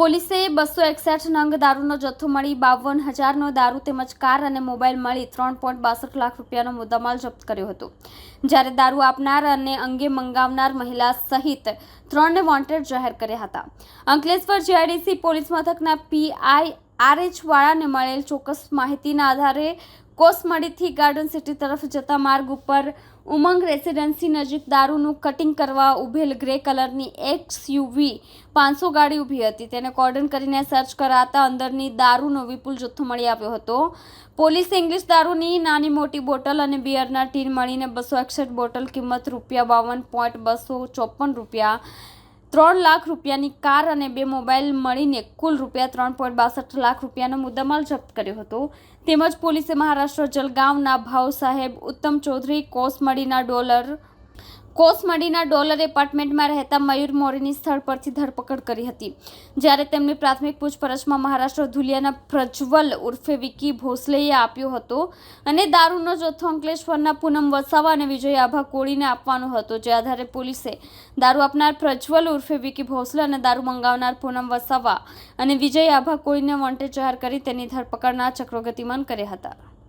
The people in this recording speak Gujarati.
પોલીસે બસો એકસઠ નંગ દારૂનો જથ્થો મળી, બાવન હજારનો દારૂ તેમજ કાર અને મોબાઈલ મળી, ત્રણ પોઈન્ટ બાસઠ લાખ રૂપિયાનો મુદ્દામાલ જપ્ત કર્યો હતો. જ્યારે દારૂ આપનાર અને અંગે મંગાવનાર મહિલા સહિત ત્રણને વોન્ટેડ જાહેર કર્યા હતા. અંકલેશ્વર જીઆઈડીસી પોલીસ મથકના પીઆઈ આરએચવાળાને મળેલ ચોક્કસ માહિતીના આધારે કોસમડીથી ગાર્ડન સિટી તરફ જતા માર્ગ ઉપર ઉમંગ રેસિડેન્સી નજીક દારૂનું કટિંગ કરવા ઉભેલ ગ્રે કલરની એક્સ યુવી પાંચસો ગાડી ઊભી હતી. તેને કોર્ડન કરીને સર્ચ કરાતા અંદરની દારૂનો વિપુલ જથ્થો મળી આવ્યો હતો. પોલીસે ઇંગ્લિશ દારૂની નાની મોટી બોટલ અને બિયરના ટીન મળીને બસો એકસઠ બોટલ કિંમત રૂપિયા બાવન પોઈન્ટ બસો ચોપન રૂપિયા ત્રણ લાખ રૂપિયાની કાર અને બે મોબાઈલ મળીને કુલ રૂપિયા ત્રણ પોઈન્ટ બાસઠ લાખ રૂપિયાનો મુદ્દામાલ જપ્ત કર્યો હતો. તેમજ પોલીસે મહારાષ્ટ્ર જલગાંવના ભાવ સાહેબ ઉત્તમ ચૌધરી કોસમડીના ડોલર કોસમડીના ડોલર એપાર્ટમેન્ટમાં રહેતા મયુર મોરીની સ્થળ પરથી ધરપકડ કરી હતી. જ્યારે તેમની પ્રાથમિક પૂછપરછમાં મહારાષ્ટ્ર ધુલિયાના પ્રજ્વલ ઉર્ફે વિકી ભોસલેએ આપ્યો હતો અને દારૂનો જથ્થો અંકલેશ્વરના પૂનમ વસાવા અને વિજય આભા કોળીને આપવાનો હતો, જે આધારે પોલીસે દારૂ આપનાર પ્રજ્વલ ઉર્ફે વિકી ભોસલે અને દારૂ મંગાવનાર પૂનમ વસાવા અને વિજય આભા કોળીને વોન્ટેડ જાહેર કરી તેની ધરપકડના ચક્રો ગતિમાન કર્યા હતા.